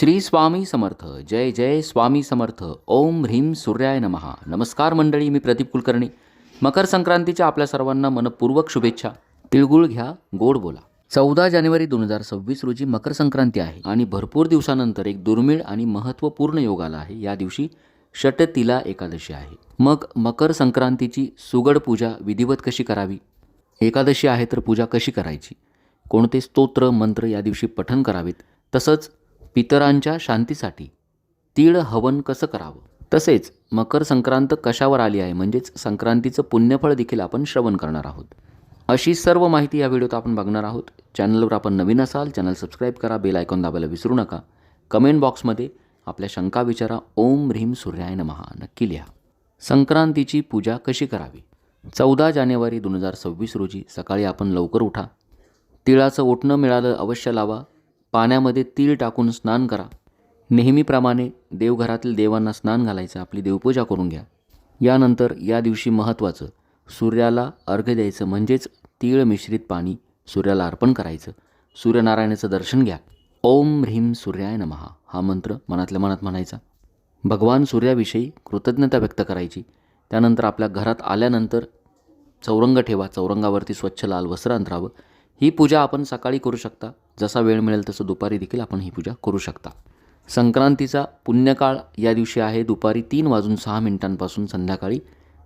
श्री स्वामी समर्थ. जय जय स्वामी समर्थ. ओम ह्रीम सूर्याय नमहा नमस्कार मंडळी मी प्रदीप कुलकर्णी. मकर संक्रांतीच्या आपल्या सर्वांना मनपूर्वक शुभेच्छा. तिळगुळ घ्या गोड बोला. चौदा जानेवारी दोन हजार सव्वीस रोजी मकर संक्रांती आहे आणि भरपूर दिवसानंतर एक दुर्मिळ आणि महत्त्वपूर्ण योग आला आहे. या दिवशी षटतिला एकादशी आहे. मग मकर संक्रांतीची सुगड पूजा विधिवत कशी करावी? एकादशी आहे तर पूजा कशी करायची? कोणते स्तोत्र मंत्र या दिवशी पठन करावेत? तसंच पितरांच्या शांतीसाठी तीळ हवन कसं करावं? तसेच मकर संक्रांत कशावर आली आहे? म्हणजेच संक्रांतीचं पुण्यफळ देखील आपण श्रवण करणार आहोत. अशी सर्व माहिती या व्हिडिओत आपण बघणार आहोत. चॅनलवर आपण नवीन असाल चॅनल सबस्क्राईब करा बेल आयकॉन दाबायला विसरू नका. कमेंट बॉक्समध्ये आपल्या शंका विचारा ओम ह्रीम सूर्याय नमहा नक्की लिहा. संक्रांतीची पूजा कशी करावी? चौदा जानेवारी दोन हजार सव्वीस रोजी सकाळी आपण लवकर उठा. तिळाचं ओटणं मिळालं अवश्य लावा. पाण्यामध्ये तीळ टाकून स्नान करा. नेहमीप्रमाणे देवघरातील देवांना स्नान घालायचं आपली देवपूजा करून घ्या. यानंतर या दिवशी महत्त्वाचं सूर्याला अर्घ्य द्यायचं म्हणजेच तीळ मिश्रित पाणी सूर्याला अर्पण करायचं. सूर्यनारायणाचं दर्शन घ्या. ओम ह्रीम सूर्याय नमहा हा मंत्र मनातल्या मनात म्हणायचा. भगवान सूर्याविषयी कृतज्ञता व्यक्त करायची. त्यानंतर आपल्या घरात आल्यानंतर चौरंग ठेवा. चौरंगावरती स्वच्छ लाल वस्त्र अंतरावं ही पूजा आपण सकाळी करू शकता. जसा वेळ मिळेल तसं दुपारी देखील आपण ही पूजा करू शकता. संक्रांतीचा पुण्यकाळ या दिवशी आहे. दुपारी तीन वाजून सहा मिनिटांपासून संध्याकाळी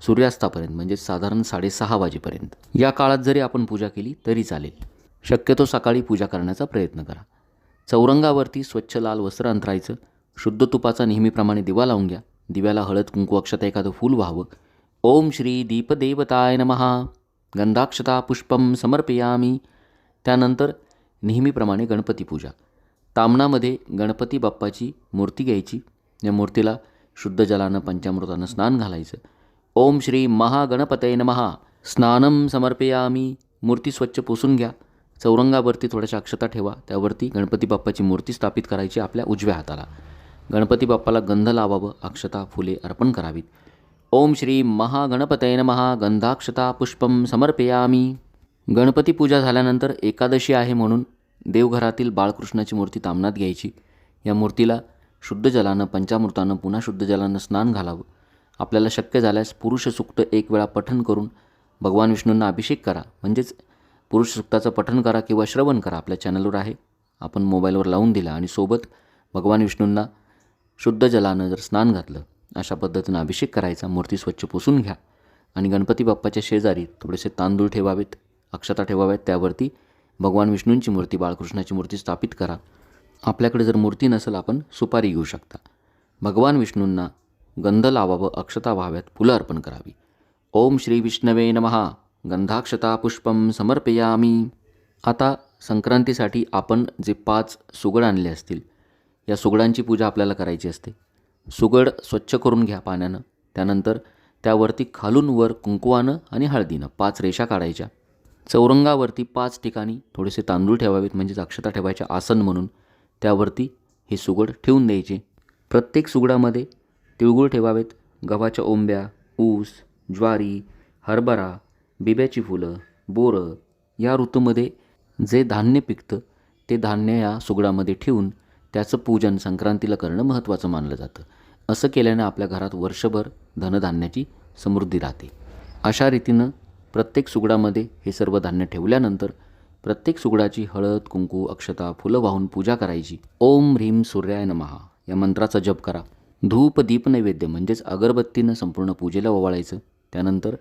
सूर्यास्तापर्यंत म्हणजे साधारण साडेसहा वाजेपर्यंत. या काळात जरी आपण पूजा केली तरी चालेल. शक्यतो सकाळी पूजा करण्याचा प्रयत्न करा. चौरंगावरती स्वच्छ लाल वस्त्र अंतरायचं. शुद्ध तुपाचा नेहमीप्रमाणे दिवा लावून घ्या. दिव्याला हळद कुंकू अक्षता एखादं फूल व्हावं. ओम श्री दीपदेवताय नमहा गंधाक्षता पुष्पम समर्पयामी. त्यानंतर नेहमीप्रमाणे गणपती पूजा. तामणामध्ये गणपती बाप्पाची मूर्ती घ्यायची. या मूर्तीला शुद्ध जलानं पंचामृतानं स्नान घालायचं. ओम श्री महागणपतये नमहा. स्नानम समर्पयामी. मूर्ती स्वच्छ पुसून घ्या. चौरंगावरती थोड्याशा अक्षता ठेवा. त्यावरती गणपती बाप्पाची मूर्ती स्थापित करायची आपल्या उजव्या हाताला. गणपती बाप्पाला गंध लावावं अक्षता फुले अर्पण करावीत. ओम श्री महागणपतये नमहा. गंधाक्षता पुष्पम समर्पयामी. गणपती पूजा झाल्यानंतर एकादशी आहे म्हणून देवघरातील बाळकृष्णाची मूर्ती तामनात घ्यायची. या मूर्तीला शुद्ध जलानं पंचामृतानं पुन्हा शुद्ध जलानं स्नान घालावं. आपल्याला शक्य झाल्यास पुरुष सुक्त एक वेळा पठन करून भगवान विष्णूंना अभिषेक करा. म्हणजेच पुरुष सुक्ताचं पठन करा किंवा श्रवण करा. आपल्या चॅनलवर आहे. आपण मोबाईलवर लावून दिला आणि सोबत भगवान विष्णूंना शुद्ध जलानं जर स्नान घातलं अशा पद्धतीनं अभिषेक करायचा. मूर्ती स्वच्छ पुसून घ्या. आणि गणपती बाप्पाच्या शेजारी थोडेसे तांदूळ ठेवावेत. अक्षता ठेवाव्यात त्यावरती. भगवान विष्णूंची मूर्ती बाळकृष्णाची मूर्ती स्थापित करा. आपल्याकडे जर मूर्ती नसेल आपण सुपारी घेऊ शकता. भगवान विष्णूंना गंध लावावं अक्षता व्हाव्यात फुलं अर्पण करावी. ओम श्री विष्णवे नमहा गंधाक्षता पुष्पम समर्पयामी. आता संक्रांतीसाठी आपण जे पाच सुगड आणले असतील या सुगडांची पूजा आपल्याला करायची असते. सुगड स्वच्छ करून घ्या पाण्यानं. त्यानंतर त्यावरती खालून वर कुंकुवानं आणि हळदीनं पाच रेषा काढायच्या. चौरंगावरती पाच ठिकाणी थोडेसे तांदूळ ठेवावेत म्हणजे अक्षता ठेवायचे आसन म्हणून. त्यावरती हे सुगड ठेवून द्यायचे. प्रत्येक सुगडामध्ये तिळगुळ ठेवावेत. गव्हाच्या ओंब्या ऊस ज्वारी हरभरा बिब्याची फुलं बोरं या ऋतूमध्ये जे धान्य पिकतं ते धान्य या सुगडामध्ये ठेवून त्याचं पूजन संक्रांतीला करणं महत्त्वाचं मानलं जातं. असं केल्यानं आपल्या घरात वर्षभर धनधान्याची समृद्धी राहते. अशा रीतीनं प्रत्येक सुगडामध्ये हे सर्व धान्य ठेवल्यानंतर प्रत्येक सुगडाची हळद कुंकू अक्षता फुलं वाहून पूजा करायची. ओम ह्रीम सूर्याय नमहा या मंत्राचा जप करा. धूप दीप नैवेद्य म्हणजेच अगरबत्तीनं संपूर्ण पूजेला ओवाळायचं. त्यानंतर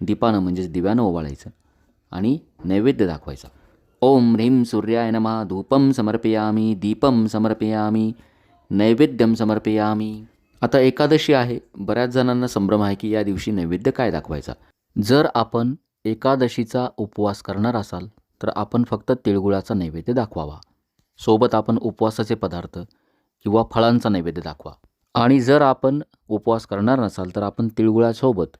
दीपानं म्हणजेच दिव्यानं ओवाळायचं आणि नैवेद्य दाखवायचा. ओम ह्रीम सूर्याय नमः. धूपम समर्पयामी दीपम समर्पयामी नैवेद्यम समर्पयामी. आता एकादशी आहे. बऱ्याच जणांना संभ्रम आहे की या दिवशी नैवेद्य काय दाखवायचा? जर आपण एकादशीचा उपवास करणार असाल तर आपण फक्त तिळगुळाचा नैवेद्य दाखवावा. सोबत आपण उपवासाचे पदार्थ किंवा फळांचा नैवेद्य दाखवा. आणि जर आपण उपवास करणार नसाल तर आपण तिळगुळासोबत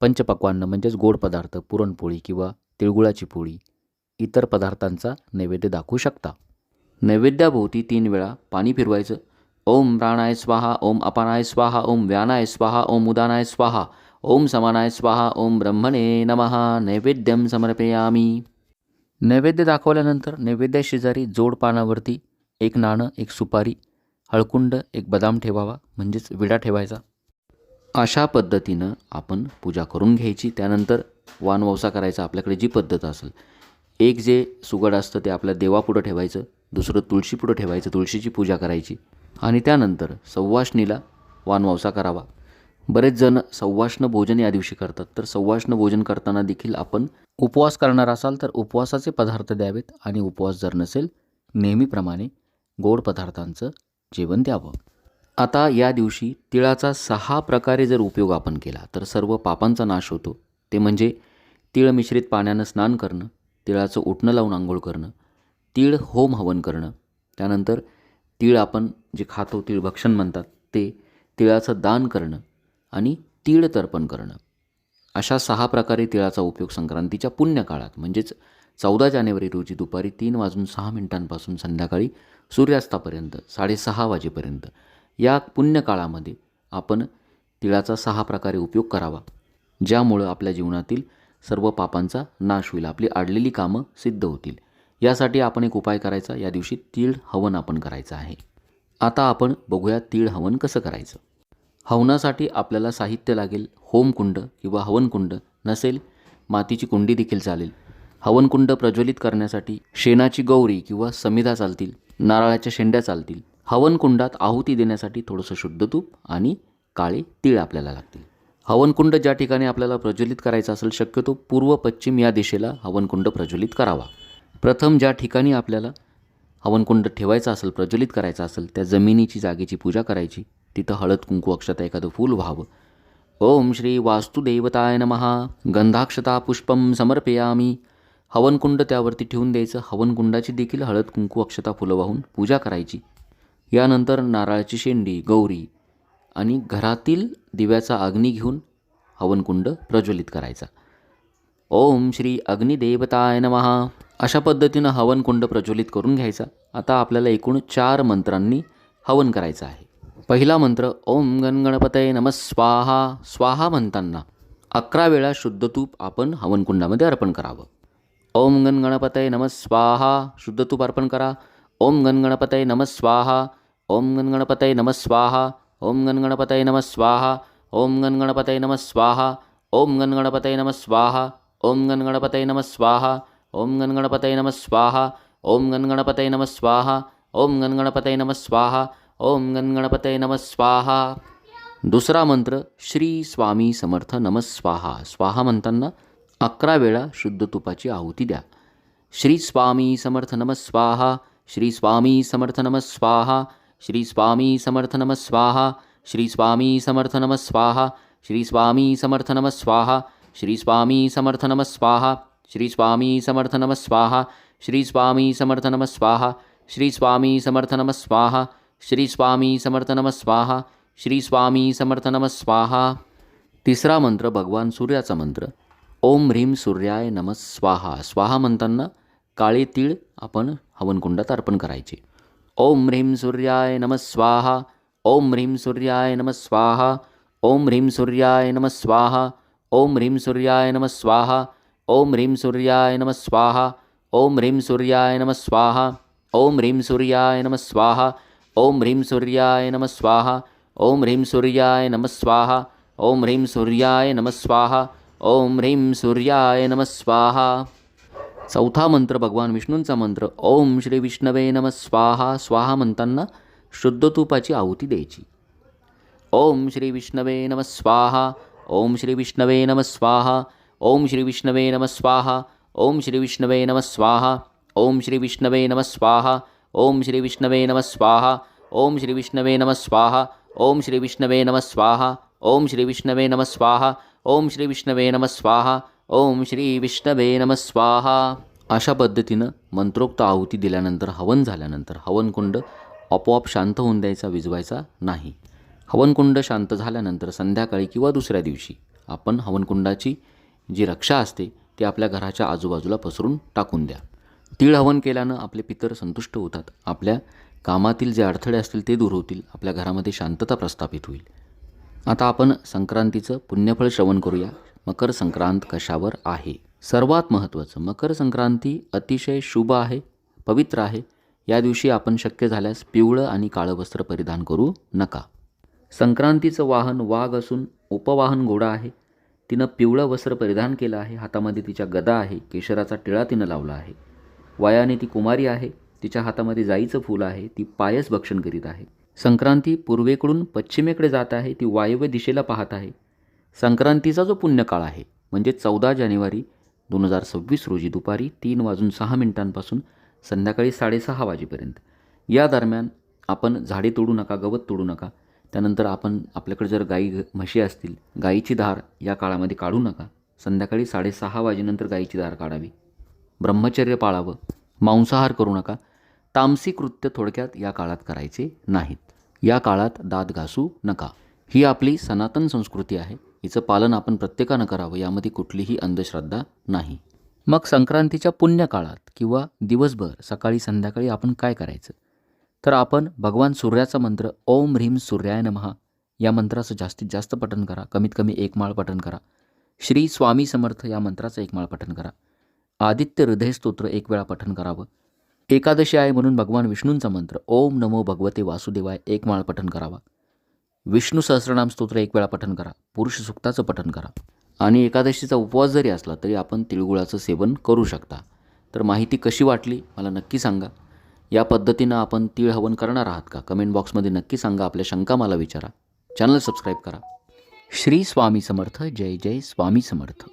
पंचपक्वान्न म्हणजेच गोड पदार्थ पुरणपोळी किंवा तिळगुळाची पोळी इतर पदार्थांचा नैवेद्य दाखवू शकता. नैवेद्याभोवती तीन वेळा पाणी फिरवायचं. ओम प्राणाय स्वाहा ओम अपानाय स्वाहा ओम व्यानाय स्वाहा ओम उदानाय स्वाहा. ओम समानाय स्वाहा ओम ब्रह्मणे नमः नैवेद्यम समर्पयामी. नैवेद्य दाखवल्यानंतर नैवेद्याशेजारी जोड पानावरती एक नाणं एक सुपारी हळकुंड एक बदाम ठेवावा म्हणजेच विडा ठेवायचा. अशा पद्धतीनं आपण पूजा करून घ्यायची. त्यानंतर वानवसा करायचा आपल्याकडे जी पद्धत असेल. एक जे सुगड असतं ते आपल्या देवापुढं ठेवायचं दुसरं तुळशीपुढं ठेवायचं तुळशीची पूजा करायची. आणि त्यानंतर सव्वाष्णीला वानवसा करावा. बरेच जण सव्वाष्ण भोजन या दिवशी करतात. तर सव्वाष्ण भोजन करताना देखील आपण उपवास करणार असाल तर उपवासाचे पदार्थ द्यावेत आणि उपवास जर नसेल नेहमीप्रमाणे गोड पदार्थांचं जेवण द्यावं. आता या दिवशी तिळाचा सहा प्रकारे जर उपयोग आपण केला तर सर्व पापांचा नाश होतो. ते म्हणजे तिळ मिश्रित पाण्यानं स्नान करणं तिळाचं उठणं लावून आंघोळ करणं तीळ होम हवन करणं. त्यानंतर तीळ आपण जे खातो तीळ भक्षण म्हणतात ते तिळाचं दान करणं आणि तीळ तर्पण करणं. अशा सहा प्रकारे तिळाचा उपयोग संक्रांतीच्या पुण्यकाळात म्हणजेच चौदा जानेवारी रोजी दुपारी तीन वाजून सहा मिनिटांपासून संध्याकाळी सूर्यास्तापर्यंत साडेसहा वाजेपर्यंत या पुण्यकाळामध्ये आपण तिळाचा सहा प्रकारे उपयोग करावा ज्यामुळं आपल्या जीवनातील सर्व पापांचा नाश होईल आपली आडलेली कामं सिद्ध होतील. यासाठी आपण एक उपाय करायचा या दिवशी तीळ हवन आपण करायचं आहे. आता आपण बघूया तीळ हवन कसं करायचं. हवनासाठी आपल्याला साहित्य लागेल होमकुंड किंवा हवनकुंड नसेल मातीची कुंडी देखील चालेल. हवनकुंड प्रज्वलित करण्यासाठी शेणाची गौरी किंवा समिधा चालतील नारळाच्या शेंड्या चालतील. हवनकुंडात आहुती देण्यासाठी थोडंसं शुद्ध तूप आणि काळे तीळ आपल्याला लागतील. हवनकुंड ज्या ठिकाणी आपल्याला प्रज्वलित करायचं असेल शक्यतो पूर्व पश्चिम या दिशेला हवनकुंड प्रज्वलित करावा. प्रथम ज्या ठिकाणी आपल्याला हवनकुंड ठेवायचा असेल प्रज्वलित करायचा असेल त्या जमिनीची जागेची पूजा करायची. तिथं हळद कुंकू अक्षता एखादं फूल व्हावं. ओम श्री वास्तुदेवताय नमहा गंधाक्षता पुष्पम समर्पयामी. हवनकुंड त्यावरती ठेवून द्यायचं. हवनकुंडाची देखील हळद कुंकू अक्षता फुलं वाहून पूजा करायची. यानंतर नारळाची शेंडी गौरी आणि घरातील दिव्याचा अग्नी घेऊन हवनकुंड प्रज्वलित करायचा. ओम श्री अग्निदेवताय नमहा अशा पद्धतीनं हवनकुंड प्रज्वलित करून घ्यायचा. आता आपल्याला एकूण चार मंत्रांनी हवन करायचं आहे. पहिला मंत्र ओम गणगणपतये नम स्वाहा स्वाहा म्हणताना अकरा वेळा शुद्ध तूप आपण हवनकुंडामध्ये अर्पण करावं ओम गणगणपतये नम स्वाहा शुद्ध तूप अर्पण करा ओम गणगणपतये नम स्वाहा ओम गणगणपतये नम स्वाहा ओम गणगणपतये नम स्वाहा ओम गणगणपतये नम स्वाहा ओम गणगणपतये नम स्वाहा ओम गणगणपतये नम स्वाहा ओम गणगणपतये नम स्वाहा ओम गणगणपतये नम स्वाहा ओम गणगणपतये नम स्वाहा ओम गणगणपतये नमस्वाहा दुसरा मंत्र श्री स्वामी समर्थ नमस्वाहा स्वाहा स्वाहा म्हणताना अकरा वेळा शुद्ध तुपाची आहुती द्या श्री स्वामी समर्थ नमस्वाहा श्री स्वामी समर्थ नमस्वाहा श्री स्वामी समर्थ नमस्वाहा श्री स्वामी समर्थ नमस्वाहा श्री स्वामी समर्थ नमस्वाहा श्री स्वामी समर्थ नमस्वाहा श्री स्वामी समर्थ नमस्वाहा श्री स्वामी समर्थ नमस्वाहा श्री स्वामी समर्थ नमस्वाहा श्री स्वामी समर्थ नम स्वाहा श्री स्वामी समर्थ नम समर्थनमस्वाहा तिसरा मंत्र भगवान सूर्याचा मंत्र. ओम ह्रीम सूर्याय नम स्वाहा. म्हणताना काळे तीळ आपण हवनकुंडात अर्पण करायचे. ओम ह्रीम सूर्याय नमस्वाहा ओम ह्रीम सूर्याय नमस्वाहा ओम ह्रीम सूर्याय नमस्वाहा ओम ह्रीम सूर्याय नमस्वाहा ओम ह्रीम सूर्याय नमस्वाहा ओम ह्रीम सूर्याय नमस्वाहा ओम ह्रीम सूर्याय नमस्वाहा ओम ह्रीं सूर्याय नम स्वाहा ओम ह्रीं सूर्याय नम स्वाहा ओम ह्रीं सूर्याय नम स्वाहा ओम ह्रीं सूर्याय नम स्वाहा। चौथा मंत्र भगवान विष्णूंचा मंत्र ओम श्री विष्णवे नम स्वाहा स्वाहा म्हणताना शुद्ध तुपाची आहुती द्यायची. ओम श्री विष्णवे नम स्वाहा ओम श्री विष्णवे नम स्वाहा ओम श्री विष्णवे नम स्वाहा ओम श्री विष्णवे नम स्वाहा ओम श्री विष्णवे नम स्वाहा ओम श्री विष्णवे नम स्वाहा ओम श्री विष्णवे नम स्वाहा ओम श्री विष्णवे नम स्वाहा ओम श्री विष्णवे नम स्वाहा ओम श्री विष्णवे नम स्वाहा ओम श्री विष्णवे नम स्वाहा. अशा पद्धतीनं मंत्रोक्त आहुती दिल्यानंतर हवन झाल्यानंतर हवनकुंड आपोआप शांत होऊन द्यायचा विजवायचा नाही. हवनकुंड शांत झाल्यानंतर संध्याकाळी किंवा दुसऱ्या दिवशी आपण हवनकुंडाची जी रक्षा असते ती आपल्या घराच्या आजूबाजूला पसरून टाकून द्या. तीळ हवन केल्यानं आपले पितर संतुष्ट होतात. आपल्या कामातील जे अडथळे असतील ते दूर होतील. आपल्या घरामध्ये शांतता प्रस्थापित होईल. आता आपण संक्रांतीचं पुण्यफळ श्रवण करूया. मकर संक्रांत कशावर आहे? सर्वात महत्त्वाचं मकर संक्रांती अतिशय शुभ आहे पवित्र आहे. या दिवशी आपण शक्य झाल्यास पिवळं आणि काळं वस्त्र परिधान करू नका. संक्रांतीचं वाहन वाघ असून उपवाहन घोडा आहे. तिनं पिवळं वस्त्र परिधान केलं आहे. हातामध्ये तिच्या गदा आहे. केशराचा टिळा तिनं लावला आहे. वयाने ती कुमारी आहे तिच्या हातामध्ये जाईचं फूल आहे ती पायस भक्षण करीत आहे. संक्रांती पूर्वेकडून पश्चिमेकडे जात आहे ती वायव्य दिशेला पाहत आहे. संक्रांतीचा जो पुण्यकाळ आहे म्हणजे चौदा जानेवारी दोन हजार सव्वीस रोजी दुपारी तीन वाजून सहा मिनिटांपासून संध्याकाळी साडेसहा वाजेपर्यंत. या दरम्यान आपण झाडे तोडू नका गवत तोडू नका त्यानंतर आपण आपल्याकडे जर गाई म्हशी असतील गाईची धार या काळामध्ये काढू नका. संध्याकाळी साडेसहा वाजेनंतर गाईची धार काढावी. ब्रह्मचर्य पाळावं मांसाहार करू नका तामसी कृत्य थोडक्यात या काळात करायचे नाहीत. या काळात दात घासू नका. ही आपली सनातन संस्कृती आहे. हिचं पालन आपण प्रत्येकानं करावं यामध्ये कुठलीही अंधश्रद्धा नाही. मग संक्रांतीच्या पुण्यकाळात किंवा दिवसभर सकाळी संध्याकाळी आपण काय करायचं? तर आपण भगवान सूर्याचा मंत्र ओम ह्रीम सूर्याय नमहा या मंत्राचं जास्तीत जास्त पठण करा. कमीत कमी एक माळ पठण करा. श्री स्वामी समर्थ या मंत्राचं एक माळ पठण करा. आदित्य हृदय स्तोत्र एक वेळा पठण करावं. एकादशी आहे म्हणून भगवान विष्णूंचा मंत्र ओम नमो भगवते वासुदेवाय एक माळ पठण करावा. विष्णू सहस्रनाम स्तोत्र एक वेळा पठण करा. पुरुष सुक्ताचं पठण करा. आणि एकादशीचा उपवास जरी असला तरी आपण तिळगुळाचं सेवन करू शकता. तर माहिती कशी वाटली मला नक्की सांगा. या पद्धतीनं आपण तीळ हवन करणार आहात का? कमेंट बॉक्समध्ये नक्की सांगा. आपल्या शंका मला विचारा. चॅनल सबस्क्राईब करा. श्री स्वामी समर्थ. जय जय स्वामी समर्थ.